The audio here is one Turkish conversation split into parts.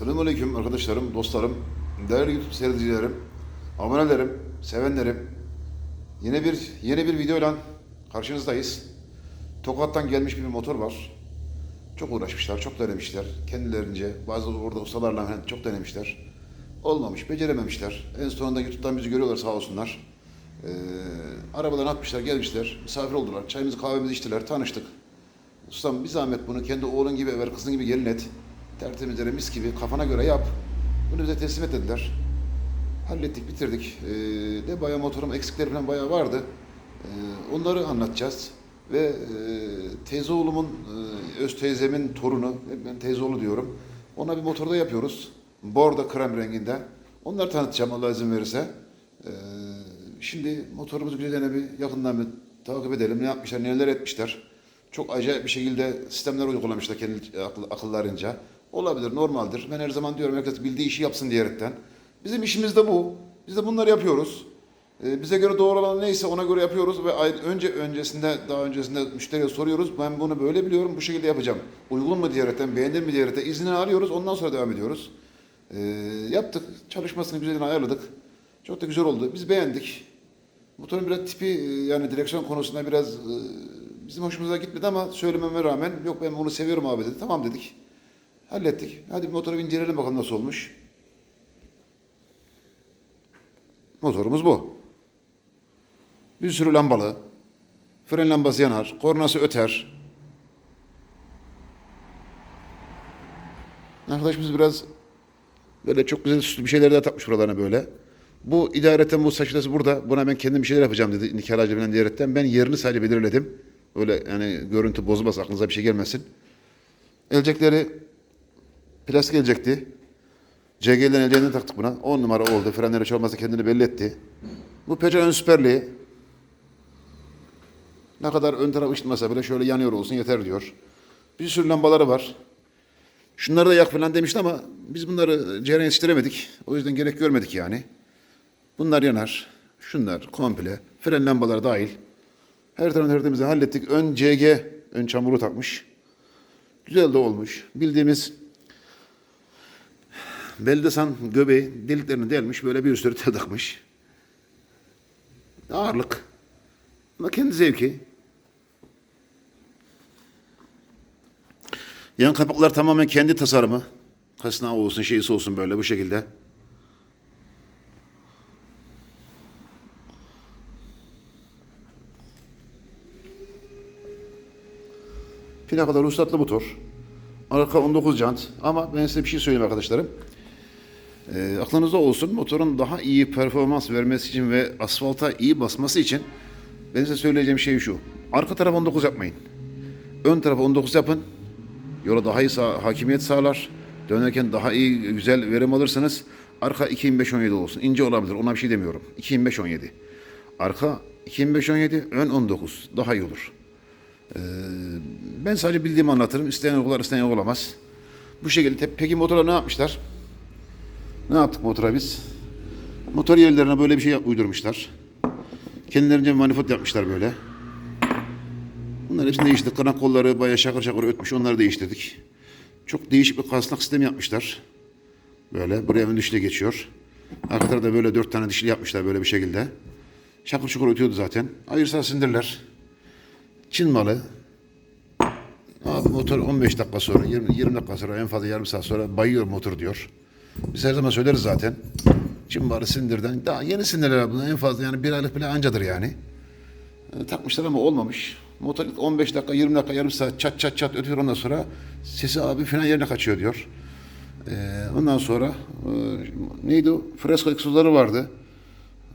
Selamünaleyküm arkadaşlarım, dostlarım, değerli YouTube seyredicilerim, abonelerim, sevenlerim. Yine bir yeni bir videoyla karşınızdayız. Tokat'tan gelmiş bir motor var. Çok uğraşmışlar, çok denemişler. Kendilerince bazı orada ustalarla falan çok denemişler. Olmamış, becerememişler. En sonunda YouTube'dan bizi görüyorlar sağ olsunlar. Ee, arabalarını atmışlar, gelmişler, misafir oldular. Çayımızı kahvemizi içtiler, tanıştık. Ustam bir zahmet bunu kendi oğlun gibi ver, kızın gibi gelin et. Tertemizlere mis gibi kafana göre yap. Bunu bize teslim et dediler. Hallettik, bitirdik. Ee, de bayağı motorum eksikleri falan bayağı vardı. Ee, onları anlatacağız. Ve e, teyze oğlumun, e, öz teyzemin torunu, ben teyze oğlu diyorum. Ona bir motorda yapıyoruz. Bordo krem renginde. Onları tanıtacağım Allah izin verirse. Ee, şimdi motorumuzu güzelce bir yakından bir takip edelim. Ne yapmışlar, neler etmişler. Çok acayip bir şekilde sistemler uygulamışlar kendi akıl, akıllarınca. Olabilir, normaldir. Ben her zaman diyorum herkes bildiği işi yapsın diyerekten. Bizim işimiz de bu. Biz de bunları yapıyoruz. Ee, bize göre doğru olan neyse ona göre yapıyoruz ve önce öncesinde daha öncesinde müşteriye soruyoruz. Ben bunu böyle biliyorum, bu şekilde yapacağım. Uygun mu diyerekten, beğenir mi diyerekten iznini alıyoruz. Ondan sonra devam ediyoruz. Ee, yaptık, çalışmasını güzelce ayarladık. Çok da güzel oldu. Biz beğendik. Motorun biraz tipi e, yani direksiyon konusunda biraz e, bizim hoşumuza gitmedi ama söylememe rağmen yok ben bunu seviyorum abi dedi. Tamam dedik. Hallettik. Hadi motoru inceleyelim bakalım nasıl olmuş. Motorumuz bu. Bir sürü lambalı. Fren lambası yanar. Kornası öter. Arkadaşımız biraz böyle çok güzel süslü bir şeyler de takmış buralarına böyle. Bu idareten bu saçılası burada. Buna ben kendim bir şeyler yapacağım dedi nikah falan diyerekten. Ben yerini sadece belirledim. Öyle yani görüntü bozulmaz aklınıza bir şey gelmesin. Elcekleri plastik elcekti. CG'lerin elceğini taktık buna. 10 numara oldu. Frenleri hiç olmazsa kendini belli etti. Bu Peugeot ön süperliği. Ne kadar ön taraf ışıtmasa bile şöyle yanıyor olsun yeter diyor. Bir sürü lambaları var. Şunları da yak falan demişti ama biz bunları cereyan yetiştiremedik. O yüzden gerek görmedik yani. Bunlar yanar. Şunlar komple. Fren lambaları dahil. Her tarafını tertemiz hallettik. Ön CG, ön çamuru takmış. Güzel de olmuş. Bildiğimiz Beldesan göbeği deliklerini delmiş. Böyle bir sürü tel takmış. Ağırlık. Ama kendi zevki. Yan kapaklar tamamen kendi tasarımı. Kasnağı olsun, şeysi olsun böyle bu şekilde. Plakalar ruhsatlı motor. Arka 19 jant. Ama ben size bir şey söyleyeyim arkadaşlarım. Ee, aklınızda olsun motorun daha iyi performans vermesi için ve asfalta iyi basması için ben size söyleyeceğim şey şu. Arka taraf 19 yapmayın. Ön tarafı 19 yapın. Yola daha iyi sağ- hakimiyet sağlar. Dönerken daha iyi, güzel verim alırsınız. Arka 2.25-17 olsun. İnce olabilir. Ona bir şey demiyorum. 2.25-17. Arka 2.25-17, ön 19. Daha iyi olur. Ee, ben sadece bildiğimi anlatırım. İsteyen uygular, isteyen uygulamaz. Bu şekilde. Peki motora ne yapmışlar? Ne yaptık motora biz? Motor yerlerine böyle bir şey uydurmuşlar. Kendilerince manifold yapmışlar böyle. Bunlar hepsini değiştirdik. Kanak kolları bayağı şakır şakır ötmüş. Onları değiştirdik. Çok değişik bir kasnak sistemi yapmışlar. Böyle. Buraya ön dişli geçiyor. Arka tarafta böyle dört tane dişli yapmışlar böyle bir şekilde. Şakır şakır ötüyordu zaten. Ayırsa sindirler. Çin malı. Abi motor 15 dakika sonra, 20, 20 dakika sonra, en fazla yarım saat sonra bayıyor motor diyor. Biz her zaman söyleriz zaten. Malı sindirden. Daha yeni sinirler bunlar en fazla yani bir aylık bile ancadır yani. E, takmışlar ama olmamış. Motor ilk 15 dakika, 20 dakika, yarım saat çat çat çat ötüyor ondan sonra sesi abi falan yerine kaçıyor diyor. E, ondan sonra e, neydi o? Fresko egzozları vardı.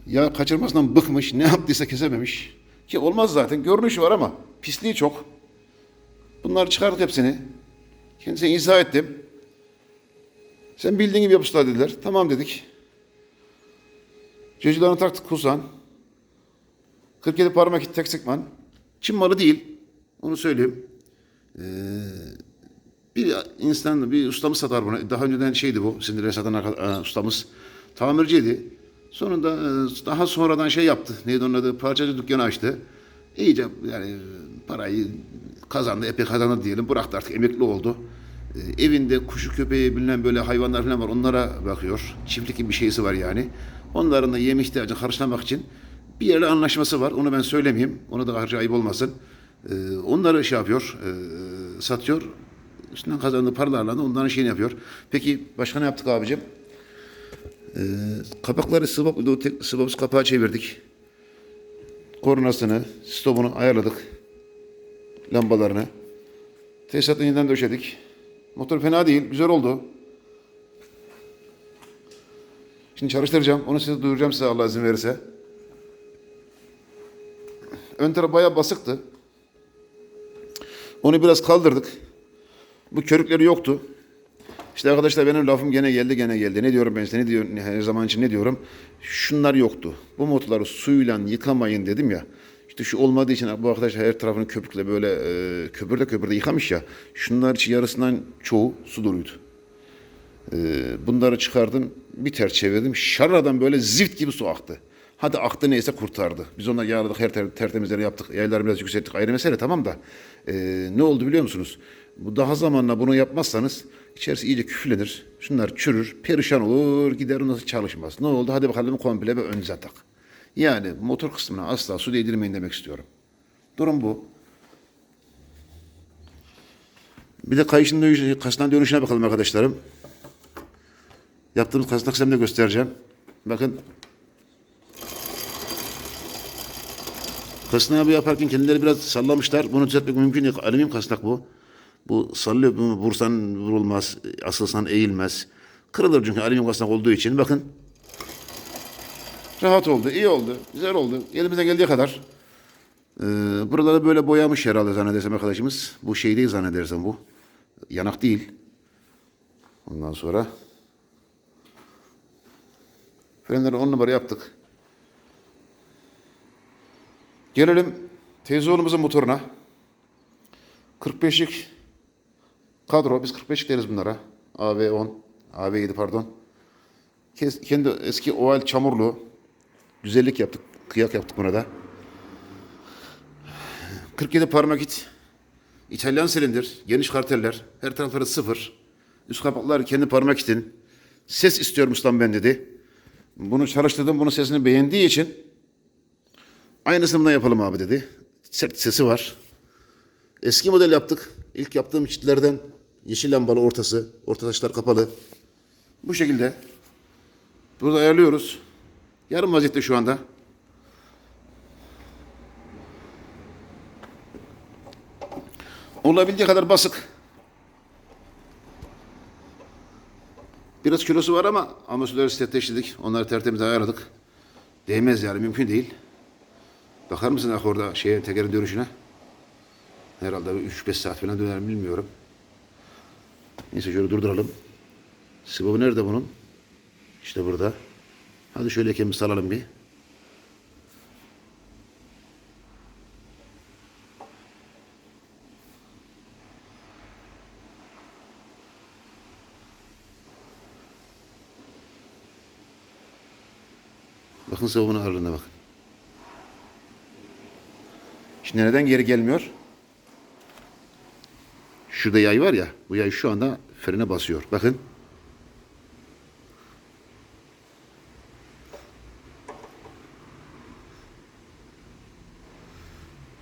Ya kaçırmasından bıkmış, ne yaptıysa kesememiş. Ki olmaz zaten, görünüşü var ama pisliği çok. Bunları çıkardık hepsini. Kendisine izah ettim. Sen bildiğin gibi yapışlar dediler. Tamam dedik. Cücülerini taktık Kusan. 47 parmak tek sıkman. Çin malı değil. Onu söyleyeyim. Ee, bir insan, bir ustamız satar bunu. Daha önceden şeydi bu, sindire satan e, ustamız. Tamirciydi. Sonunda e, daha sonradan şey yaptı. Neydi onun adı? Parçacı dükkanı açtı. İyice yani parayı kazandı, epey kazandı diyelim. Bıraktı artık emekli oldu. Evinde kuşu köpeği bilinen böyle hayvanlar falan var. Onlara bakıyor. Çiftlik bir şeysi var yani. Onların da yem ihtiyacını karşılamak için bir yerle anlaşması var. Onu ben söylemeyeyim. Ona da harcı ayıp olmasın. E, onları şey yapıyor. e, satıyor. Üstünden kazandığı paralarla da onların şeyini yapıyor. Peki başka ne yaptık abicim? E, kapakları sıvap, sıvapsız kapağı çevirdik. Kornasını, stopunu ayarladık. Lambalarını. Tesisatını yeniden döşedik. Motor fena değil, güzel oldu. Şimdi çalıştıracağım. Onu size duyuracağım size Allah izin verirse. Ön taraf bayağı basıktı. Onu biraz kaldırdık. Bu körükleri yoktu. İşte arkadaşlar benim lafım gene geldi gene geldi. Ne diyorum ben size ne diyorum her zaman için ne diyorum? Şunlar yoktu. Bu motorları suyla yıkamayın dedim ya. İşte şu olmadığı için bu arkadaş her tarafını köpükle böyle e, köpürde köpürde yıkamış ya. Şunlar için yarısından çoğu su doluydu. E, bunları çıkardım bir ters çevirdim. Şarradan böyle zift gibi su aktı. Hadi aktı neyse kurtardı. Biz onları yağladık, her ter, tertemizleri yaptık. Yayları biraz yükselttik. Ayrı mesele tamam da. e, ne oldu biliyor musunuz? Bu daha zamanla bunu yapmazsanız içerisi iyice küflenir. Şunlar çürür, perişan olur, gider nasıl çalışmaz. Ne oldu? Hadi bakalım komple bir ön tak. Yani motor kısmına asla su değdirmeyin demek istiyorum. Durum bu. Bir de kayışın dönüşü, kasından dönüşüne bakalım arkadaşlarım. Yaptığımız kasnak de göstereceğim. Bakın. Kasnağı yaparken kendileri biraz sallamışlar. Bunu düzeltmek mümkün değil. Alüminyum kasnak bu. Bu sallıyor. Vursan vurulmaz. Asılsan eğilmez. Kırılır çünkü alüminyum kasnak olduğu için. Bakın. Rahat oldu. iyi oldu. Güzel oldu. Elimizden geldiği kadar. Ee, buraları böyle boyamış herhalde zannedersem arkadaşımız. Bu şey değil zannedersem bu. Yanak değil. Ondan sonra frenleri on numara yaptık. Gelelim teyze oğlumuzun motoruna. 45'lik kadro. Biz 45'lik deriz bunlara. AV10, AV7 pardon. Kendi eski oval çamurlu. Güzellik yaptık. Kıyak yaptık buna da. 47 parmak it. İtalyan silindir. Geniş karteller. Her tarafları sıfır. Üst kapaklar kendi parmak itin. Ses istiyorum ustam ben dedi. Bunu çalıştırdım. Bunun sesini beğendiği için aynısını bundan yapalım abi dedi. Sert sesi var. Eski model yaptık. İlk yaptığım çitlerden yeşil lambalı ortası. Orta taşlar kapalı. Bu şekilde. Burada ayarlıyoruz. Yarım vaziyette şu anda. Olabildiği kadar basık. Biraz kilosu var ama amortisörleri stetleştirdik. Onları tertemiz ayarladık. Değmez yani mümkün değil. Bakar mısın ah orada şeye tekerin dönüşüne? Herhalde 3-5 saat falan döner bilmiyorum. Neyse şöyle durduralım. Sibabı nerede bunun? İşte burada. Hadi şöyle kendimizi salalım bir. Bakın sıvabının ağırlığına bakın. Şimdi neden geri gelmiyor? Şurada yay var ya, bu yay şu anda frene basıyor. Bakın.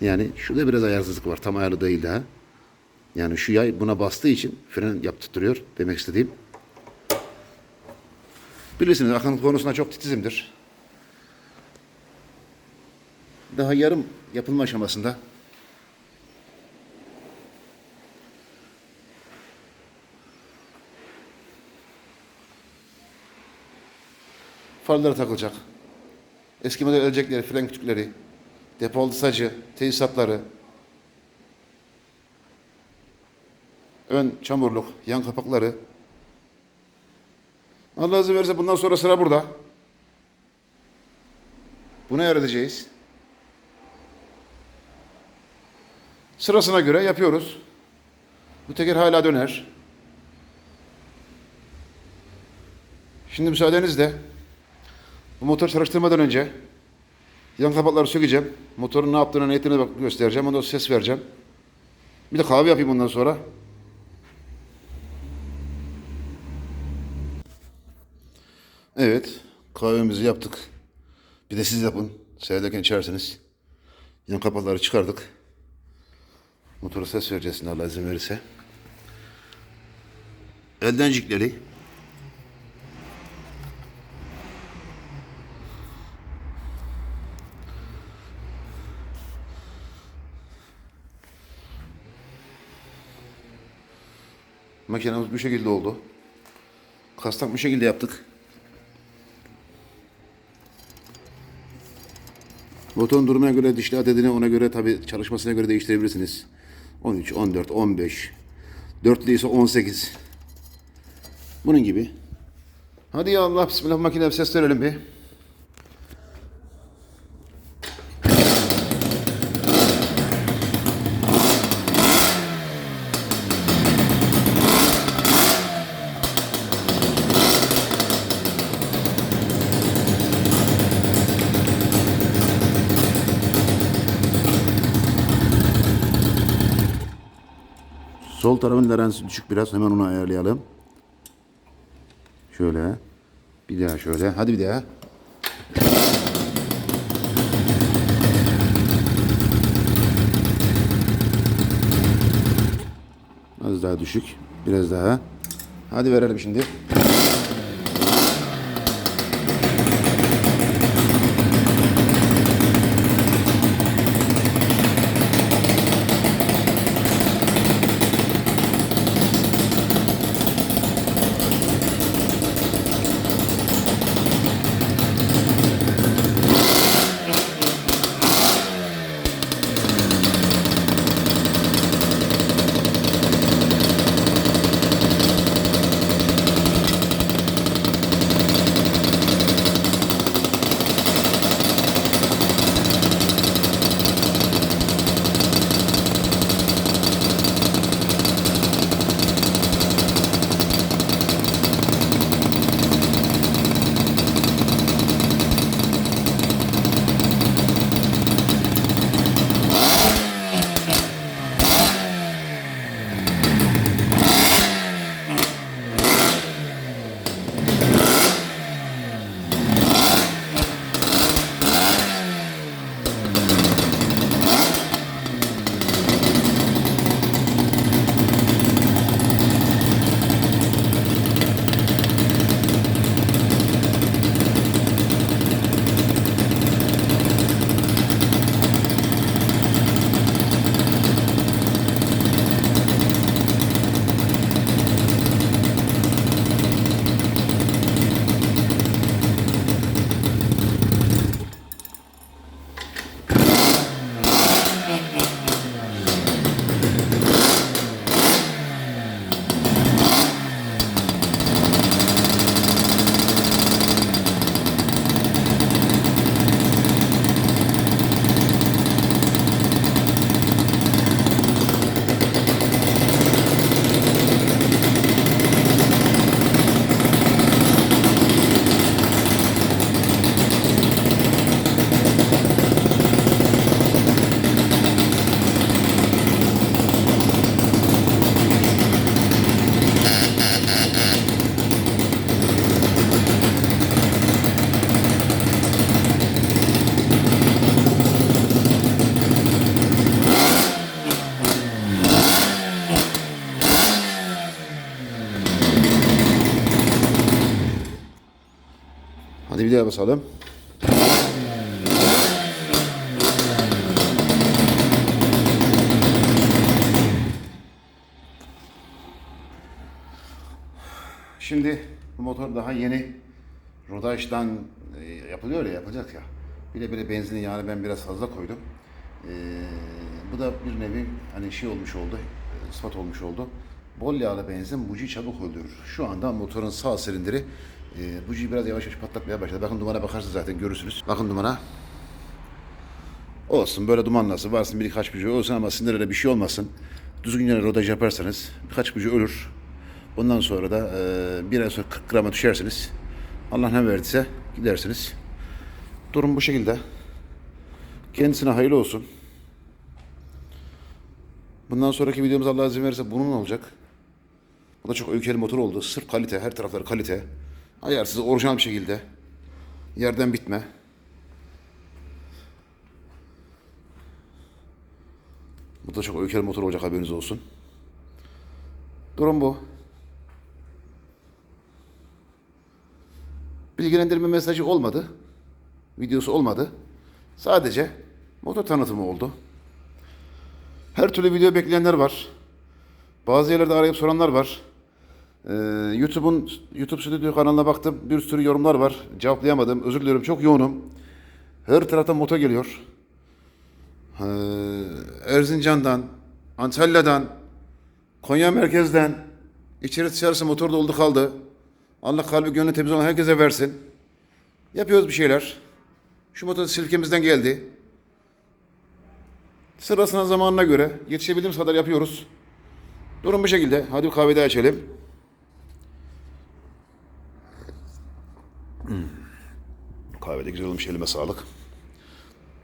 Yani şurada biraz ayarsızlık var. Tam ayarlı değil daha. Yani şu yay buna bastığı için fren yaptırtıyor demek istediğim. Bilirsiniz akın konusunda çok titizimdir. Daha yarım yapılma aşamasında. Farları takılacak. Eski model ölecekleri, fren kütükleri, depo sacı, tesisatları, ön çamurluk, yan kapakları. Allah izin verirse bundan sonra sıra burada. Bunu öğreteceğiz. Sırasına göre yapıyoruz. Bu teker hala döner. Şimdi müsaadenizle bu motor çalıştırmadan önce Yan kapakları sökeceğim. Motorun ne yaptığını, ne ettiğini göstereceğim. Ondan ses vereceğim. Bir de kahve yapayım ondan sonra. Evet. Kahvemizi yaptık. Bir de siz yapın. Seyrederken içersiniz. Yan kapakları çıkardık. Motora ses vereceğiz Allah izin verirse. Eldencikleri Makinemiz bu şekilde oldu. Kastak bu şekilde yaptık. Motorun durumuna göre dişli adedini ona göre tabi çalışmasına göre değiştirebilirsiniz. 13, 14, 15. Dörtlü ise 18. Bunun gibi. Hadi ya Allah bismillah makine bir ses verelim bir. Tarafın lerensi düşük biraz. Hemen onu ayarlayalım. Şöyle. Bir daha şöyle. Hadi bir daha. Az daha düşük. Biraz daha. Hadi verelim şimdi. Hadi bir basalım. Şimdi bu motor daha yeni rodajdan e, yapılıyor ya yapacak ya. Bir de böyle benzinin yağını ben biraz fazla koydum. E, bu da bir nevi hani şey olmuş oldu, e, ispat olmuş oldu. Bol yağlı benzin bujiyi çabuk öldürür. Şu anda motorun sağ silindiri e, bujiyi biraz yavaş yavaş patlatmaya başladı. Bakın dumana bakarsınız zaten görürsünüz. Bakın dumana. Olsun böyle duman nasıl varsın birkaç buji olsun ama sinirlere bir şey olmasın. Düzgün yere rodaj yaparsanız birkaç buji ölür. Ondan sonra da e, bir ay sonra 40 grama düşersiniz. Allah ne verdiyse gidersiniz. Durum bu şekilde. Kendisine hayırlı olsun. Bundan sonraki videomuz Allah izin verirse bunun olacak. Bu da çok öykeli motor oldu. Sırf kalite, her tarafları kalite. Ayarsız, orijinal bir şekilde. Yerden bitme. Bu da çok öykeli motor olacak haberiniz olsun. Durum bu. Bilgilendirme mesajı olmadı. Videosu olmadı. Sadece motor tanıtımı oldu. Her türlü video bekleyenler var. Bazı yerlerde arayıp soranlar var. Ee, YouTube'un YouTube Stüdyo kanalına baktım. Bir sürü yorumlar var. Cevaplayamadım. Özür diliyorum. Çok yoğunum. Her taraftan motor geliyor. Ee, Erzincan'dan, Antalya'dan, Konya merkezden içeri dışarısı motor doldu kaldı. Allah kalbi gönlü temiz olan herkese versin. Yapıyoruz bir şeyler. Şu motor silkemizden geldi. Sırasına zamanına göre yetişebildiğimiz kadar yapıyoruz. Durum bu şekilde. Hadi bir kahve daha içelim. Hmm. Kahve de güzel olmuş elime sağlık.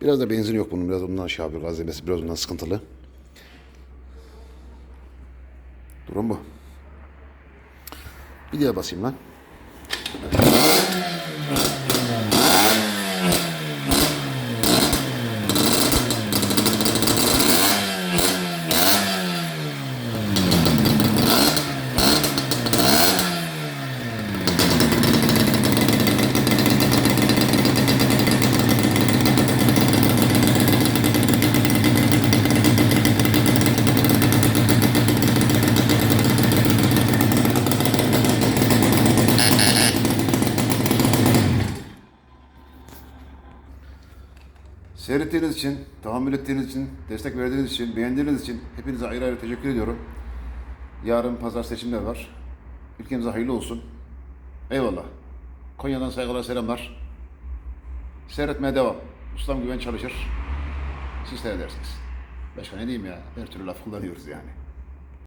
Biraz da benzin yok bunun. Biraz bundan aşağı yapıyor. Gaz biraz bundan sıkıntılı. Durum bu. Bir diğer basayım lan. Seyrettiğiniz için, tahammül ettiğiniz için, destek verdiğiniz için, beğendiğiniz için hepinize ayrı ayrı teşekkür ediyorum. Yarın pazar seçimler var. Ülkemize hayırlı olsun. Eyvallah. Konya'dan saygılar, selamlar. Seyretmeye devam. Ustam güven çalışır. Siz seyredersiniz. Başka ne diyeyim ya? Her türlü laf kullanıyoruz yani.